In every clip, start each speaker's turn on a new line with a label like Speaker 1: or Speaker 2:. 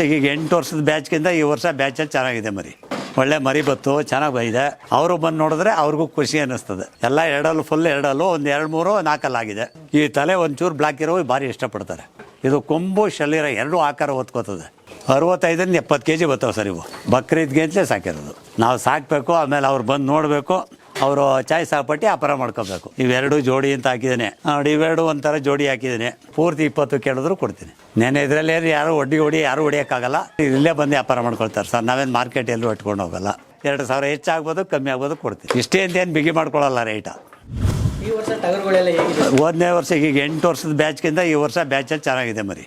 Speaker 1: ವರ್ಷಕ್ಕೆ ಈಗ ಎಂಟು ವರ್ಷದ ಬ್ಯಾಚ್ಗಿಂತ ಈ ವರ್ಷ ಬ್ಯಾಚಲ್ಲಿ ಚೆನ್ನಾಗಿದೆ ಮರಿ. ಒಳ್ಳೆ ಮರಿ ಬತ್ತು, ಚೆನ್ನಾಗಿ ಬೈದೆ ಅವರು ಬಂದು ನೋಡಿದ್ರೆ ಅವ್ರಿಗೂ ಖುಷಿ ಅನ್ನಿಸ್ತದೆ. ಎಲ್ಲ ಎರಡಲ್ಲೂ ಫುಲ್ ಎರಡಲ್ಲು ಒಂದು ಎರಡು ಮೂರು ನಾಲ್ಕಲ್ಲಾಗಿದೆ ಈ ತಲೆ ಒಂಚೂರು ಬ್ಲಾಕ್ ಇರೋ ಭಾರಿ ಇಷ್ಟಪಡ್ತಾರೆ. ಇದು ಕೊಂಬು ಶರೀರ ಎರಡೂ ಆಕಾರ ಹೊತ್ಕೋತದೆ. ಅರವತ್ತೈದರಿಂದ ಎಪ್ಪತ್ತು ಕೆ ಜಿ ಬರ್ತಾವೆ ಸರ್ ಇವು. ಬಕ್ರೀದ್ಗೆಂತಲೇ ಸಾಕಿರೋದು. ನಾವು ಸಾಕಬೇಕು, ಆಮೇಲೆ ಅವ್ರು ಬಂದು ನೋಡಬೇಕು. ಅವರು ಚಾಯ್ ಸಾಪಟ್ಟಿ ವ್ಯಾಪಾರ ಮಾಡ್ಕೋಬೇಕು. ಇವೆರಡು ಜೋಡಿ ಅಂತ ಹಾಕಿದ್ದೇನೆ. ನೋಡಿ ಇವೆರಡು ಒಂಥರ ಜೋಡಿ ಹಾಕಿದ್ದೇನೆ. ಪೂರ್ತಿ ಇಪ್ಪತ್ತು ಕೇಳಿದ್ರು ಕೊಡ್ತೀನಿ. ನೆನೆ ಇದರಲ್ಲಿ ಯಾರು ಒಡ್ಡಿ ಹೊಡಿ ಯಾರು ಹೊಡಿಯೋಕ್ಕಾಗಲ್ಲ. ಇಲ್ಲೇ ಬಂದು ವ್ಯಾಪಾರ ಮಾಡ್ಕೊಳ್ತಾರೆ ಸರ್. ನಾವೇನು ಮಾರ್ಕೆಟ್ ಎಲ್ಲೂ ಇಟ್ಕೊಂಡು ಹೋಗಲ್ಲ. ಎರಡು ಸಾವಿರ ಹೆಚ್ಚಾಗ್ಬೋದು ಕಮ್ಮಿ ಆಗ್ಬೋದು ಕೊಡ್ತೀನಿ. ಇಷ್ಟೇ ಅಂತ ಏನು ಬಿಗಿ ಮಾಡ್ಕೊಳ್ಳಲ್ಲ ರೇಟ
Speaker 2: ಈ ವರ್ಷ
Speaker 1: ಹೋದನೇ ಈಗ ಎಂಟು ವರ್ಷದ ಬ್ಯಾಚ್ಗಿಂತ ಈ ವರ್ಷ ಬ್ಯಾಚಲ್ಲಿ ಚೆನ್ನಾಗಿದೆ ಮರಿ.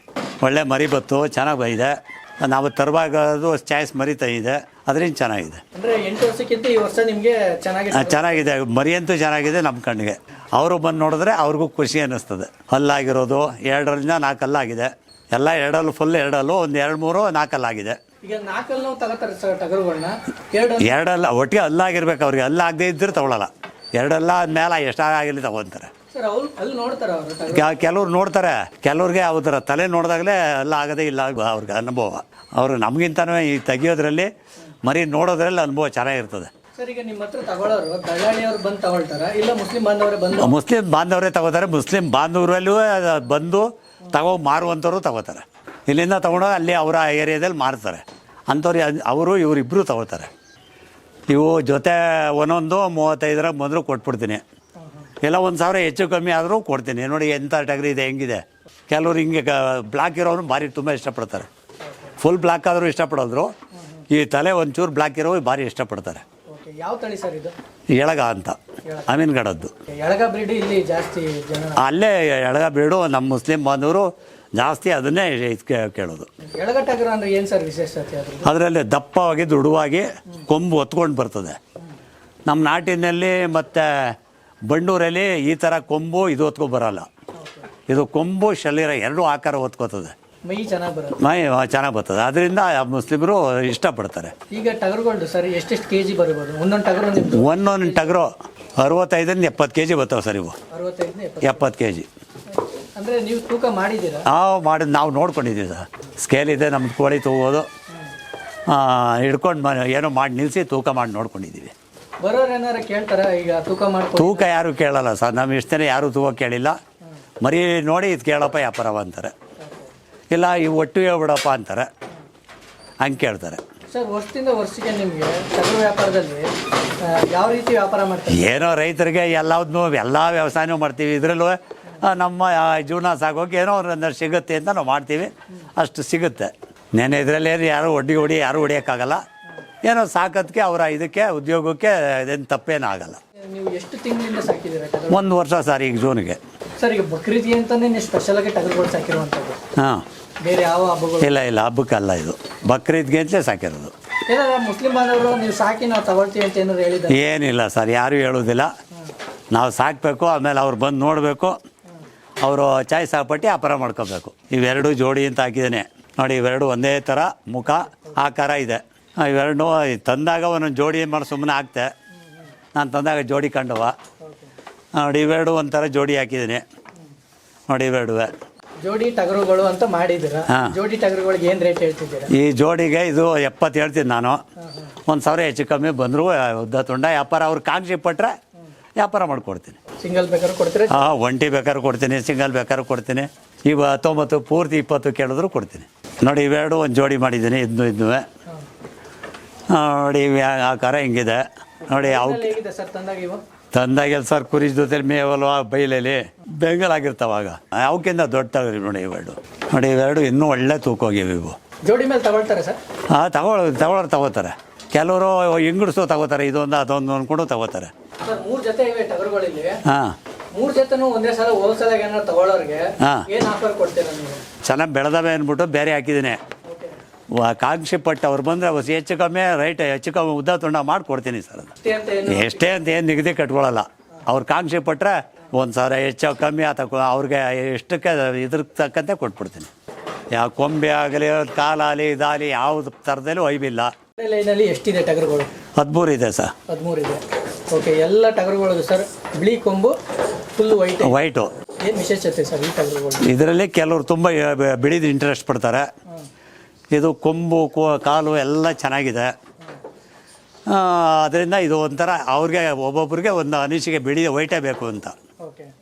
Speaker 1: ಒಳ್ಳೆ ಮರಿ ಬತ್ತು ಚೆನ್ನಾಗಿ ಬೈದೆ ನಾವು ತರುವಾಗ ಅದು ಚಾಯ್ಸ್ ಮರಿತಾ ಇದೆ. ಅದರಿಂದ ಚೆನ್ನಾಗಿದೆ.
Speaker 2: ಅಂದರೆ ಎಂಟು ವರ್ಷಕ್ಕಿಂತ ಈ ವರ್ಷ ನಿಮಗೆ ಚೆನ್ನಾಗಿ
Speaker 1: ಆ, ಚೆನ್ನಾಗಿದೆ. ಮರಿ ಅಂತೂ ಚೆನ್ನಾಗಿದೆ ನಮ್ಮ ಕಣ್ಣಿಗೆ. ಅವರು ಬಂದು ನೋಡಿದ್ರೆ ಅವ್ರಿಗೂ ಖುಷಿ ಅನ್ನಿಸ್ತದೆ. ಹಲ್ಲಾಗಿರೋದು ಎರಡರಿಂದ ನಾಲ್ಕು ಹಲ್ಲಾಗಿದೆ ಎಲ್ಲ ಎರಡಲ್ಲೂ ಫುಲ್ ಎರಡಲ್ಲೂ ಒಂದು ಎರಡು ಮೂರು ನಾಲ್ಕಲ್ಲಾಗಿದೆ
Speaker 2: ಈಗ ನಾಲ್ಕಲ್ಲಿ ನಾವು ತಗೋತಾರೆ ಸರ್ ಟಗರುಗಳನ್ನ ಎರಡು
Speaker 1: ಎರಡಲ್ಲ ಒಟ್ಟಿಗೆ ಹಲ್ಲಾಗಿರ್ಬೇಕು. ಅವ್ರಿಗೆ ಹಲ್ಲಾಗದೇ ಇದ್ದರೆ ತಗೊಳ್ಳಲ್ಲ ಎರಡಲ್ಲ ಮೇಲೆ ಎಷ್ಟಾಗಲಿ ತಗೊತಾರೆ.
Speaker 2: ಸರ್ ಅವ್ರು ಅಲ್ಲಿ ನೋಡ್ತಾರ ಅವರು ಟಗರು.
Speaker 1: ಕೆಲವ್ರು ನೋಡ್ತಾರೆ. ಕೆಲವ್ರಿಗೆ ಅವ್ರ ತಲೆ ನೋಡಿದಾಗಲೇ ಎಲ್ಲ ಆಗದೇ ಇಲ್ಲ ಅವ್ರಿಗೆ ಅನುಭವ. ಅವರು ನಮಗಿಂತನೂ ಈ ತೆಗಿಯೋದ್ರಲ್ಲಿ ಮರಿ ನೋಡೋದ್ರಲ್ಲಿ ಅನುಭವ ಚೆನ್ನಾಗಿರ್ತದೆ.
Speaker 2: ಸರ್ ಈಗ ನಿಮ್ಮ ಹತ್ರ ತಗೊಳ್ಳೋರು ದಳ್ಳಾಳಿಯವ್ರು ಬಂದು ತಗೊಳ್ತಾರ? ಇಲ್ಲ ಮುಸ್ಲಿಂ ಬಾಂಧವರೇ ಬಂದು?
Speaker 1: ಮುಸ್ಲಿಂ ಬಾಂಧವರೇ ತಗೋತಾರೆ. ಮುಸ್ಲಿಂ ಬಾಂಧವರಲ್ಲೂ ಬಂದು ತಗೋ ಮಾರುವಂಥವ್ರು ತಗೋತಾರೆ. ಇಲ್ಲಿಂದ ತಗೊಂಡು ಅಲ್ಲಿ ಅವರ ಏರಿಯಾದಲ್ಲಿ ಮಾರ್ತಾರೆ. ಅಂಥವ್ರು ಅವರು ಇವರಿಬ್ಬರು ತಗೋತಾರೆ. ಇವು ಜೊತೆ ಒಂದೊಂದು ಮೂವತ್ತೈದರ ಮೊದಲು ಕೊಟ್ಬಿಡ್ತೀನಿ. ಇಲ್ಲ ಒಂದು ಸಾವಿರ ಹೆಚ್ಚು ಕಮ್ಮಿ ಆದರೂ ಕೊಡ್ತೀನಿ. ನೋಡಿ ಎಂಥ ಟಗರಿ ಇದೆ ಹೆಂಗಿದೆ. ಕೆಲವ್ರು ಹಿಂಗೆ ಬ್ಲಾಕ್ ಇರೋರು ಭಾರಿ ತುಂಬ ಇಷ್ಟಪಡ್ತಾರೆ. ಫುಲ್ ಬ್ಲಾಕ್ ಆದರೂ ಇಷ್ಟಪಡೋದ್ರು. ಈ ತಲೆ ಒಂಚೂರು ಬ್ಲಾಕ್ ಇರೋ ಭಾರಿ ಇಷ್ಟಪಡ್ತಾರೆ.
Speaker 2: ಯಾವ ತಳಿ ಸರ್ ಇದು?
Speaker 1: ಎಳಗ ಅಂತ. ಅಮೀನ್ಗಡದ್ದು
Speaker 2: ಎಳಗ ಬ್ರೀಡು ಇಲ್ಲಿ ಜಾಸ್ತಿ ಜನ
Speaker 1: ಅಲ್ಲೇ ಎಳಗ ಬ್ರೀಡು ನಮ್ಮ ಮುಸ್ಲಿಂ ಬಾಂಧವರು ಜಾಸ್ತಿ ಅದನ್ನೇ ಕೇಳೋದು.
Speaker 2: ಎಳಗ ಟಗರು ಅಂದ್ರೆ ಏನ್ ಸರ್ ವಿಶೇಷತೆ ಅದ್ರದ್ದು?
Speaker 1: ಅದರಲ್ಲಿ ದಪ್ಪವಾಗಿ ದೃಢವಾಗಿ ಕೊಂಬು ಹೊತ್ಕೊಂಡು ಬರ್ತದೆ. ನಮ್ಮ ನಾಟಿನಲ್ಲಿ ಮತ್ತು ಬಂಡೂರಲ್ಲಿ ಈ ಥರ ಕೊಂಬು ಇದು ಹೊತ್ಕೊ ಬರಲ್ಲ. ಇದು ಕೊಂಬು ಶರೀರ ಎರಡೂ ಆಕಾರ ಹೊತ್ಕೋತದೆ.
Speaker 2: ಮೈ ಚೆನ್ನಾಗಿ ಬರುತ್ತೆ.
Speaker 1: ಮೈ ಚೆನ್ನಾಗಿ ಬರ್ತದೆ. ಅದರಿಂದ ಮುಸ್ಲಿಮರು ಇಷ್ಟಪಡ್ತಾರೆ.
Speaker 2: ಈಗ ಟಗರುಗಳು ಸರ್ ಎಷ್ಟೆಷ್ಟು ಕೆ ಜಿ ಬರ್ಬೋದು? ಒಂದೊಂದು ಟಗರು ನಿಮ್ದು?
Speaker 1: ಒಂದೊಂದು ಟಗರು ಅರವತ್ತೈದರಿಂದ ಎಪ್ಪತ್ತು ಕೆ ಜಿ ಬರ್ತಾವೆ ಸರ್ ಇವು.
Speaker 2: ಅರವತ್ತೈದನೇ ಎಪ್ಪತ್ತು.
Speaker 1: ಕೆಜಿ. ಕೆ ಜಿ
Speaker 2: ಅಂದ್ರೆ ನೀವು ತೂಕ ಮಾಡಿದ್ದೀರಾ?
Speaker 1: ನಾವು ಮಾಡಿದ ನಾವು ನೋಡ್ಕೊಂಡಿದ್ದೀವಿ ಸರ್. ಸ್ಕೇಲ್ ಇದೆ ನಮ್ದು ಕೋಳಿ ತೂಗೋದು. ಹಿಡ್ಕೊಂಡು ಏನೋ ಮಾಡಿ ನಿಲ್ಲಿಸಿ ತೂಕ ಮಾಡಿ ನೋಡ್ಕೊಂಡಿದ್ದೀವಿ.
Speaker 2: ಬರೋರು ಏನಾರ ಕೇಳ್ತಾರ? ಈಗ ತೂಕ ಮಾಡ್ಕೊ
Speaker 1: ತೂಕ ಯಾರು ಕೇಳಲ್ಲ ಸರ್. ನಮ್ಮ ಇಷ್ಟನೇ ಯಾರೂ ತೂಕ ಕೇಳಿಲ್ಲ. ಮರಿ ನೋಡಿ ಇದು ಕೇಳಪ್ಪ ವ್ಯಾಪಾರವ ಅಂತಾರೆ. ಇಲ್ಲ ಈ ಒಟ್ಟು ಹೇಳ್ಬಿಡಪ್ಪ ಅಂತಾರೆ. ಹಂಗೆ ಕೇಳ್ತಾರೆ.
Speaker 2: ಸರ್ ವರ್ಷದಿಂದ ವರ್ಷಕ್ಕೆ ನಿಮಗೆ ಟಗರು ವ್ಯಾಪಾರದಲ್ಲಿ ಯಾವ ರೀತಿ ವ್ಯಾಪಾರ ಮಾಡ್ತಾರೆ?
Speaker 1: ಏನೋ ರೈತರಿಗೆ ಎಲ್ಲದನ್ನು ಎಲ್ಲ ವ್ಯವಸಾಯನೂ ಮಾಡ್ತೀವಿ. ಇದರಲ್ಲೂ ನಮ್ಮ ಜೀವನ ಸಾಗೋಕೆ ಏನೋ ಒಂದಷ್ಟು ಸಿಗುತ್ತೆ ಅಂತ ನಾವು ಮಾಡ್ತೀವಿ. ಅಷ್ಟು ಸಿಗುತ್ತೆ. ನೆನೆ ಇದರಲ್ಲಿ ಯಾರು ಒಡ್ಡಿ ಹೊಡಿ ಯಾರು ಹೊಡಿಯೋಕ್ಕಾಗಲ್ಲ. ಏನೋ ಸಾಕೋದಕ್ಕೆ ಅವರ ಇದಕ್ಕೆ ಉದ್ಯೋಗಕ್ಕೆ ಇದೇನು ತಪ್ಪೇನೂ ಆಗಲ್ಲ.
Speaker 2: ನೀವು ಎಷ್ಟು ತಿಂಗಳಿಂದ ಸಾಕಿದ್ದೀರಾ ಟಗರು
Speaker 1: ಒಂದು ವರ್ಷ ಸರ್ ಈಗ ಜೂನ್ಗೆ.
Speaker 2: ಸರ್ ಈಗ ಬಕ್ರೀದ್ಗೆ ಅಂತಾನೆ ನೀವು ಸ್ಪೆಷಲ್ ಆಗಿ ಟಗರುಗಳು ಸಾಕಿರುವಂಥದ್ದು.
Speaker 1: ಹಾಂ.
Speaker 2: ಬೇರೆ ಯಾವ ಹಬ್ಬಗಳು?
Speaker 1: ಇಲ್ಲ ಇಲ್ಲ ಹಬ್ಬಕ್ಕಲ್ಲ ಇದು. ಬಕ್ರೀದ್ಗೆ ಅಂತಲೇ ಸಾಕಿರೋದು
Speaker 2: ಏನಾರ ಮುಸ್ಲಿಂ ಬಾಂಧವರು ನೀವು ಸಾಕಿ ನಾವು ತಗೊಳ್ತೀವಿ ಅಂತ ಏನಾದ್ರು ಹೇಳಿದ್ದಾರೆ?
Speaker 1: ಏನಿಲ್ಲ ಸರ್ ಯಾರೂ ಹೇಳೋದಿಲ್ಲ ನಾವು ಸಾಕಬೇಕು ಆಮೇಲೆ ಅವ್ರು ಬಂದು ನೋಡಬೇಕು. ಅವರು ಚಾಯ್ ಹಾಕ್ಬಿಟ್ಟು ವ್ಯಾಪಾರ ಮಾಡ್ಕೋಬೇಕು. ಇವೆರಡು ಜೋಡಿ ಅಂತ ಹಾಕಿದ್ದೇನೆ. ನೋಡಿ ಇವೆರಡು ಒಂದೇ ಥರ ಮುಖ ಆಕಾರ ಇದೆ. ಇವೆರಡು ತಂದಾಗ ಒಂದೊಂದು ಜೋಡಿ ಮಾಡಿ ಸುಮ್ಮನೆ ಆಗ್ತೆ. ನಾನು ತಂದಾಗ ಜೋಡಿ ಕಂಡವ ನೋಡಿ ಇವೆರಡು ಒಂಥರ ಜೋಡಿ ಹಾಕಿದ್ದೀನಿ ನೋಡಿ ಇವೆರಡುವೆ.
Speaker 2: ಜೋಡಿ ಟಗರುಗಳು ಅಂತ ಮಾಡಿದ್ದೀರಾ?
Speaker 1: ಹಾ.
Speaker 2: ಜೋಡಿ ಟಗರುಗಳಿಗೆ ಏನು ರೇಟ್ ಹೇಳ್ತಿದ್ದೀರಾ?
Speaker 1: ಈ ಜೋಡಿಗೆ ಇದು ಎಪ್ಪತ್ತು ಹೇಳ್ತೀನಿ ನಾನು. ಒಂದು ಸಾವಿರ ಹೆಚ್ಚು ಕಮ್ಮಿ ಬಂದರೂ ಉದ್ದ ತುಂಡ ವ್ಯಾಪಾರ ಅವ್ರು ಕಾಂಕ್ಷಿ ಪಟ್ಟರೆ ವ್ಯಾಪಾರ ಮಾಡಿಕೊಡ್ತೀನಿ.
Speaker 2: ಸಿಂಗಲ್ ಬೇಕಾದ್ರೂ ಕೊಡ್ತೀರಾ?
Speaker 1: ಹಾಂ ಒಂಟಿ ಬೇಕಾದ್ರೆ ಕೊಡ್ತೀನಿ ಸಿಂಗಲ್ ಬೇಕಾದ್ರೂ ಕೊಡ್ತೀನಿ. ಇವ ಹತ್ತೊಂಬತ್ತು ಪೂರ್ತಿ ಇಪ್ಪತ್ತು ಕೇಳಿದ್ರು ಕೊಡ್ತೀನಿ. ನೋಡಿ ಇವೆರಡು ಒಂದು ಜೋಡಿ ಮಾಡಿದ್ದೀನಿ ಇದನ್ನು ಇದನ್ನು ನೋಡಿ ಆ ಕರ ಆಕಾರ ಹಿಂಗಿದೆ? ನೋಡಿ
Speaker 2: ಅವಕ್ಕೆ ತಂದಾಗೆ
Speaker 1: ಸರ್ ಕುರಿ ಜೊತೆಲಿ ಮೇವಲ್ವಾ ಬೈಲಲ್ಲಿ ಬೆಂಗಲಾಗಿರ್ತಾವಾಗ ಅವಕ್ಕಿಂತ ದೊಡ್ಡ ತಗೊಳ್ಳಿ ನೋಡಿ ಇವೆರಡು. ನೋಡಿ ಇವೆರಡು ಇನ್ನೂ ಒಳ್ಳೆ ತೂಕ ಹೋಗಿವೆ ಇವು.
Speaker 2: ಜೋಡಿ ಮೇಲೆ ತಗೊಳ್ತಾರೆ ಸರ್?
Speaker 1: ಹಾಂ ತಗೊಳ್ಳೋ ತಗೊಳ್ಳೋರು ತಗೋತಾರೆ. ಕೆಲವರು ಇಂಗುಡ್ಸು ತಗೋತಾರೆ ಇದೊಂದು ಅದೊಂದು ಅಂದ್ಕೊಂಡು ತಗೋತಾರೆ.
Speaker 2: ಮೂರು ಜೊತೆ ಇವೆ ಟಗರುಗಳಿಲ್ಲಿ
Speaker 1: ಹಾಂ.
Speaker 2: ಮೂರು ಜೊತೆನೂ ಒಂದೇ ಸಲ ಹೋಲ್ಸಲ ಏನಾದ್ರು ತಗೊಳ್ಳೋರಿಗೆ
Speaker 1: ಹಾ.
Speaker 2: ಏನು ಆಫರ್ ಕೊಡ್ತೀರಾ ನೀವು?
Speaker 1: ಚೆನ್ನಾಗಿ ಬೆಳೆದವೆ ಅಂದ್ಬಿಟ್ಟು ಬೇರೆ ಹಾಕಿದ್ದೀನಿ. ಕಾಂಕ್ಷಿ ಪಟ್ಟು ಅವ್ರು ಬಂದರೆ ಹೆಚ್ಚು ಕಮ್ಮಿ ರೈಟ್ ಹೆಚ್ಚು ಕಮ್ಮಿ ಉದ್ದ ತುಂಡ ಮಾಡಿಕೊಡ್ತೀನಿ ಸರ್ ಅದು. ಎಷ್ಟೇ ಅಂತ ಏನು? ನಿಗದಿ ಕಟ್ಕೊಳ್ಳಲ್ಲ ಅವ್ರು ಕಾಂಕ್ಷೆ ಪಟ್ಟರೆ ಒಂದು ಸಾವಿರ ಹೆಚ್ಚು ಕಮ್ಮಿ ಆತ ಅವ್ರಿಗೆ ಎಷ್ಟಕ್ಕೆ ಇದ್ರ ತಕ್ಕಂತೆ ಕೊಟ್ಬಿಡ್ತೀನಿ. ಯಾವ ಕೊಂಬೆ ಆಗಲಿ ಕಾಲಾಗಲಿ ಇದಾಗಲಿ ಯಾವ ಥರದಲ್ಲೂ ಒಯ್ಬಿಲ್ಲ
Speaker 2: ಲೈನಲ್ಲಿ ಎಷ್ಟಿದೆ ಟಗರುಗಳು?
Speaker 1: ಹದಿಮೂರು ಇದೆ ಸರ್.
Speaker 2: ಹದಿಮೂರು ಇದೆ. ಓಕೆ ಎಲ್ಲ ಟಗರುಗಳು ಸರ್. ಬಿಳಿ ಕೊಂಬು ಫುಲ್ ವೈಟ್.
Speaker 1: ವೈಟು.
Speaker 2: ಏನು ವಿಶೇಷತೆ ಸರ್ ಈ ಟಗರುಗಳು?
Speaker 1: ಇದರಲ್ಲಿ ಕೆಲವರು ತುಂಬ ಬಿಳಿದು ಇಂಟ್ರೆಸ್ಟ್ ಪಡ್ತಾರೆ. ಇದು ಕೊಂಬು ಕೋ- ಕಾಲು ಎಲ್ಲ ಚೆನ್ನಾಗಿದೆ. ಅದರಿಂದ ಇದು ಒಂಥರ ಅವ್ರಿಗೆ ಒಬ್ಬೊಬ್ರಿಗೆ ಒಂದು ಅನಿಸಿಕೆ ಬಿಳಿ ವೈಟೇ ಬೇಕು ಅಂತ.
Speaker 2: ಓಕೆ.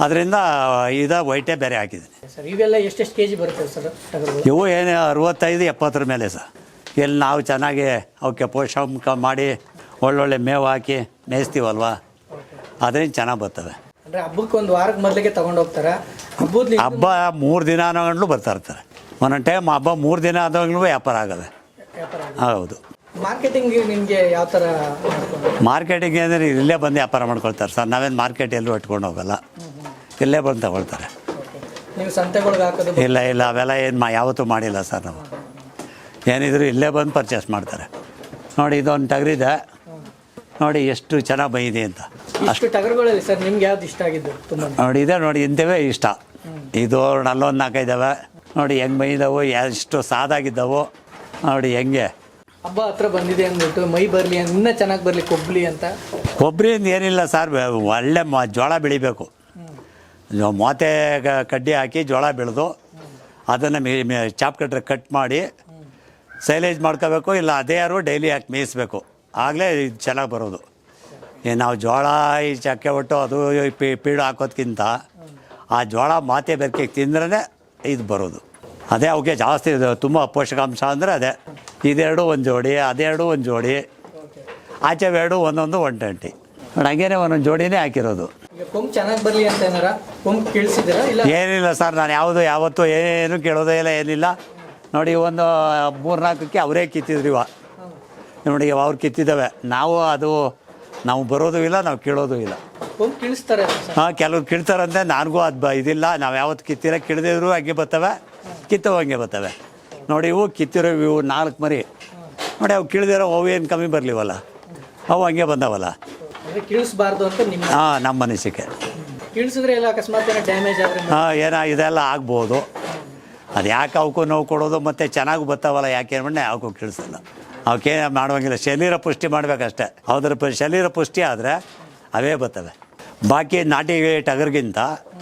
Speaker 1: ಅದರಿಂದ ಇದ ವೈಟೇ ಬೇರೆ ಹಾಕಿದ್ದೀನಿ.
Speaker 2: ಸರ್ ಇವೆಲ್ಲ ಎಷ್ಟೆಷ್ಟು ಕೆ ಜಿ ಬರುತ್ತೆ ಸರ್ ಟಗರುಗಳು?
Speaker 1: ಇವು ಏನು ಅರವತ್ತೈದು ಎಪ್ಪತ್ತರ ಮೇಲೆ ಸರ್. ಎಲ್ಲಿ ನಾವು ಚೆನ್ನಾಗಿ ಅವಕ್ಕೆ ಪೋಷಕ ಮಾಡಿ ಒಳ್ಳೊಳ್ಳೆ ಮೇವು ಹಾಕಿ ಮೇಯಿಸ್ತೀವಲ್ವಾ? ಅದರಿಂದ ಚೆನ್ನಾಗಿ ಬರ್ತವೆ.
Speaker 2: ಅಂದರೆ ಹಬ್ಬಕ್ಕೆ ಒಂದು ವಾರಕ್ಕೆ ಮೊದಲಿಗೆ ತಗೊಂಡು ಹೋಗ್ತಾರೆ ಹಬ್ಬದ
Speaker 1: ಹಬ್ಬ ಮೂರು ದಿನ ಬರ್ತಾ ಇರ್ತಾರೆ. ಒಂದೊಂದು ಟೈಮ್ ಹಬ್ಬ ಮೂರು ದಿನ ಆದಾಗಲೂ ವ್ಯಾಪಾರ
Speaker 2: ಆಗೋದು.
Speaker 1: ಹೌದು.
Speaker 2: ಮಾರ್ಕೆಟಿಂಗ್ ನಿಮಗೆ ಯಾವ ಥರ
Speaker 1: ಮಾರ್ಕೆಟಿಂಗ್ ಅಂದರೆ ಇಲ್ಲೇ ಬಂದು ವ್ಯಾಪಾರ ಮಾಡ್ಕೊಳ್ತಾರೆ ಸರ್. ನಾವೇನು ಮಾರ್ಕೆಟ್ ಎಲ್ಲೂ ಇಟ್ಕೊಂಡು ಹೋಗಲ್ಲ. ಇಲ್ಲೇ ಬಂದು ತಗೊಳ್ತಾರೆ.
Speaker 2: ನೀವು ಸಂತೆಗಳಿಗೆ ಹಾಕೋದು
Speaker 1: ಇಲ್ಲ ಇಲ್ಲ. ಅವೆಲ್ಲ ಏನು ಮಾ ಯಾವತ್ತೂ ಮಾಡಿಲ್ಲ ಸರ್ ನಾವು. ಏನಿದ್ರು ಇಲ್ಲೇ ಬಂದು ಪರ್ಚೇಸ್ ಮಾಡ್ತಾರೆ. ನೋಡಿ ಇದೊಂದು ಟಗರಿದೆ. ನೋಡಿ ಎಷ್ಟು ಚೆನ್ನಾಗಿ ಬೈದೆ ಅಂತ.
Speaker 2: ಅಷ್ಟು. ಟಗರುಗಳಲ್ಲಿ ಸರ್ ನಿಮ್ಗೆ ಯಾವ್ದು ಇಷ್ಟ ಆಗಿದ್ದು ತುಂಬ?
Speaker 1: ನೋಡಿ ಇದೆ ನೋಡಿ ಇಂಥವೇ ಇಷ್ಟ. ಇದು ಅಲ್ಲೊಂದು ನಾಲ್ಕೈದವೆ ನೋಡಿ ಹೆಂಗೆ ಬೈದವು ಎಷ್ಟು ಸಾದಾಗಿದ್ದವು ನೋಡಿ ಹೆಂಗೆ.
Speaker 2: ಹಬ್ಬ ಹತ್ರ ಬಂದಿದೆ ಅಂದ್ಬಿಟ್ಟು ಮೈ ಬರಲಿ ಇನ್ನೂ ಚೆನ್ನಾಗಿ ಬರಲಿ ಕೊಬ್ಲಿ ಅಂತ.
Speaker 1: ಕೊಬ್ಬರಿಯಿಂದ ಏನಿಲ್ಲ ಸರ್ ಒಳ್ಳೆ ಮ ಜೋಳ ಬೆಳಿಬೇಕು. ಮೋತೆ ಕಡ್ಡಿ ಹಾಕಿ ಜೋಳ ಬೆಳೆದು ಅದನ್ನು ಮೇ ಮೇ ಚಾಪ್ ಕಟ್ರೆ ಕಟ್ ಮಾಡಿ ಸೈಲೇಜ್ ಮಾಡ್ಕೋಬೇಕು ಇಲ್ಲ ಅದೇ ಯಾರು ಡೈಲಿ ಹಾಕಿ ಮೇಯಿಸ್ಬೇಕು. ಆಗಲೇ ಇದು ಚೆನ್ನಾಗಿ ಬರೋದು. ನಾವು ಜೋಳ ಈ ಚಕ್ಕೆ ಒಟ್ಟು ಅದು ಪೀಡು ಹಾಕೋದ್ಕಿಂತ ಆ ಜೋಳ ಮಾತೆ ಬೆರಕೆ ತಿಂದ್ರೇ ಇದು ಬರೋದು. ಅದೇ ಅವಕ್ಕೆ ಜಾಸ್ತಿ ಇದು ತುಂಬ ಪೋಷಕಾಂಶ ಅಂದರೆ ಅದೇ. ಇದೆರಡು ಒಂದು ಜೋಡಿ ಅದೆರಡು ಒಂದು ಜೋಡಿ. ಆಚೆ ಎರಡು ಒಂದೊಂದು ಒನ್ ಟ್ವೆಂಟಿ ಹಂಗೇನೆ ಒಂದೊಂದು ಜೋಡಿನೇ ಹಾಕಿರೋದು. ಏನಿಲ್ಲ ಸರ್ ನಾನು ಯಾವುದು ಯಾವತ್ತೂ ಏನು ಕೇಳೋದೇ ಇಲ್ಲ ಏನಿಲ್ಲ. ನೋಡಿ ಒಂದು ಮೂರ್ನಾಲ್ಕಕ್ಕೆ ಅವರೇ ಕಿತ್ತಿದ್ರು ಇವ. ನೋಡಿ ಅವ್ರು ಕಿತ್ತಿದ್ದಾವೆ. ನಾವು ಅದು ನಾವು ಬರೋದು ಇಲ್ಲ ನಾವು ಕೇಳೋದು ಇಲ್ಲ. ಹಾಂ ಕೆಲವ್ರು ಕೀಳ್ತಾರಂತೆ ನನಗೂ ಅದು ಬ ಇದಿಲ್ಲ. ನಾವು ಯಾವತ್ತು ಕಿತ್ತಿರ ಕಿಡ್ದಿದ್ರು ಹಾಗೆ ಬರ್ತವೆ. ಕಿತ್ತವು ಹಂಗೆ ಬರ್ತವೆ. ನೋಡಿ ಇವು ಕಿತ್ತಿರೋ ಇವು ನಾಲ್ಕು ಮರಿ. ನೋಡಿ ಅವು ಕಿಳಿದಿರೋ ಅವು ಏನು ಕಮ್ಮಿ ಬರಲಿವಲ್ಲ? ಅವು ಹಂಗೆ ಬಂದವಲ್ಲ.
Speaker 2: ಅಂದರೆ ಅಂತ ನಿಮ್ಮ
Speaker 1: ಹಾಂ ನಮ್ಮ ಅನಿಸಿಕೆ.
Speaker 2: ಕೀಳ್ಸಿದ್ರೆ ಎಲ್ಲ ಅಕಸ್ಮಾತ್ ಏನೋ ಡ್ಯಾಮೇಜ್ ಆದರೆ
Speaker 1: ಹಾಂ ಏನೋ ಇದೆಲ್ಲ ಆಗ್ಬೋದು. ಅದು ಯಾಕೆ ಅವಕ್ಕೂ ನೋವು ಕೊಡೋದು ಮತ್ತು ಚೆನ್ನಾಗಿ ಬರ್ತಾವಲ್ಲ ಯಾಕೆ ಅಂದ್ಬಿಟ್ಟು ಅವಕ್ಕೂ ಕೀಳಿಸಲ್ಲ. ಅವಕ್ಕೆ ಮಾಡುವಂಗಿಲ್ಲ. ಶರೀರ ಪುಷ್ಟಿ ಮಾಡಬೇಕಷ್ಟೇ. ಅದರ ಪ ಶರೀರ ಪುಷ್ಟಿ ಆದರೆ ಅವೇ ಬರ್ತವೆ ಬಾಕಿ ನಾಟಿ ಟಗರ್ಗಿಂತ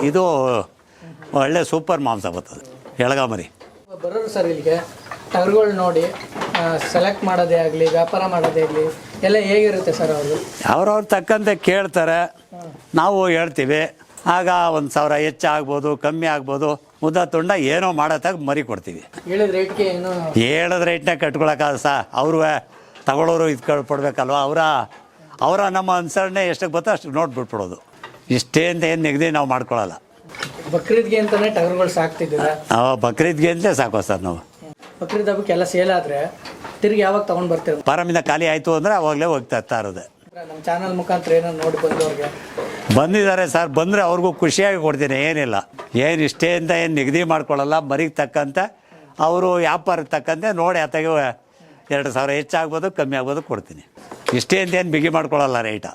Speaker 1: ಇದು ಒಳ್ಳೆ ಸೂಪರ್ ಮಾಂಸ ಬರ್ತದೆ. ಎಳಗಾಮರಿ
Speaker 2: ಬರೋರು ಸರ್ ಇಲ್ಲಿಗೆ. ಟಗರುಗಳು ನೋಡಿ ಸೆಲೆಕ್ಟ್ ಮಾಡೋದೇ ಆಗಲಿ ವ್ಯಾಪಾರ ಮಾಡೋದೇ ಆಗಲಿ ಎಲ್ಲ ಹೇಗಿರುತ್ತೆ ಸರ್ ಅವರು
Speaker 1: ಅವ್ರವ್ರು ತಕ್ಕಂತೆ ಕೇಳ್ತಾರೆ. ನಾವು ಹೇಳ್ತೀವಿ. ಆಗ ಒಂದು ಸಾವಿರ ಹೆಚ್ಚು ಆಗ್ಬೋದು ಕಮ್ಮಿ ಆಗ್ಬೋದು ಮುದ್ದ ತುಂಡ ಏನೋ ಮಾಡತ್ತಾಗ ಮರಿ ಕೊಡ್ತೀವಿ.
Speaker 2: ಹೇಳಿದ ರೇಟ್ಗೆ ಏನು?
Speaker 1: ಹೇಳದ ರೇಟ್ನಾಗ ಕಟ್ಕೊಳಕ್ಕಾಗ ಸರ್. ಅವರು ತಗೊಳ್ಳೋರು ಇದು ಕೊಡ್ಬೇಕಲ್ವ? ಅವರ ಅವರ ನಮ್ಮ ಅನುಸರಣೆ ಎಷ್ಟಕ್ಕೆ ಬರ್ತೋ ಅಷ್ಟಕ್ಕೆ ನೋಡ್ಬಿಟ್ಬಿಡೋದು ಇಷ್ಟೇ ಅಂತ ಏನು ನೆಗದಿ ನಾವು ಮಾಡ್ಕೊಳ್ಳಲ್ಲ
Speaker 2: ಬಕ್ರೀದ್ಗೆ ಅಂತಾನೆ ಟಗರುಗಳು ಸಾಕ್ತಿದ್ದೀರ
Speaker 1: ನಾವು ಬಕ್ರೀದ್ಗೆ ಅಂತಲೇ ಸಾಕೋ ಸರ್ ನಾವು.
Speaker 2: ಬಕ್ರೀದ್ ಹಬ್ಬಕ್ಕೆ ಎಲ್ಲ ಸೇಲ್ ಆದ್ರೆ ತಿರುಗಿ ಯಾವಾಗ ತಗೊಂಡ್ ಬರ್ತೀರ?
Speaker 1: ಪಾರಮಿಂದ ಖಾಲಿ ಆಯಿತು ಅಂದರೆ ಅವಾಗಲೇ ಹೋಗ್ತಾ ಇರ್ತಾ ಇರೋದೆ.
Speaker 2: ನಮ್ಮ ಚಾನಲ್ ಮುಖಾಂತರ ಏನೋ ನೋಡಿ ಬಂದವ್ರಿಗೆ.
Speaker 1: ಬಂದಿದ್ದಾರೆ ಸರ್ ಬಂದರೆ ಅವ್ರಿಗೂ ಖುಷಿಯಾಗಿ ಕೊಡ್ತೀನಿ ಏನಿಲ್ಲ. ಏನು ಇಷ್ಟೇ ಅಂತ ಏನು ನಿಗದಿ ಮಾಡ್ಕೊಳ್ಳಲ್ಲ ಮರಿಗೆ ತಕ್ಕಂತೆ ಅವರು ವ್ಯಾಪಾರಕ್ಕೆ ತಕ್ಕಂತೆ ನೋಡಿ ಆತಗೆ ಎರಡು ಸಾವಿರ ಹೆಚ್ಚಾಗ್ಬೋದು ಕಮ್ಮಿ ಆಗ್ಬೋದು ಕೊಡ್ತೀನಿ. ಇಷ್ಟೇ ಅಂತ ಏನು ಬಿಗಿ ಮಾಡ್ಕೊಳ್ಳಲ್ಲ ರೇಟ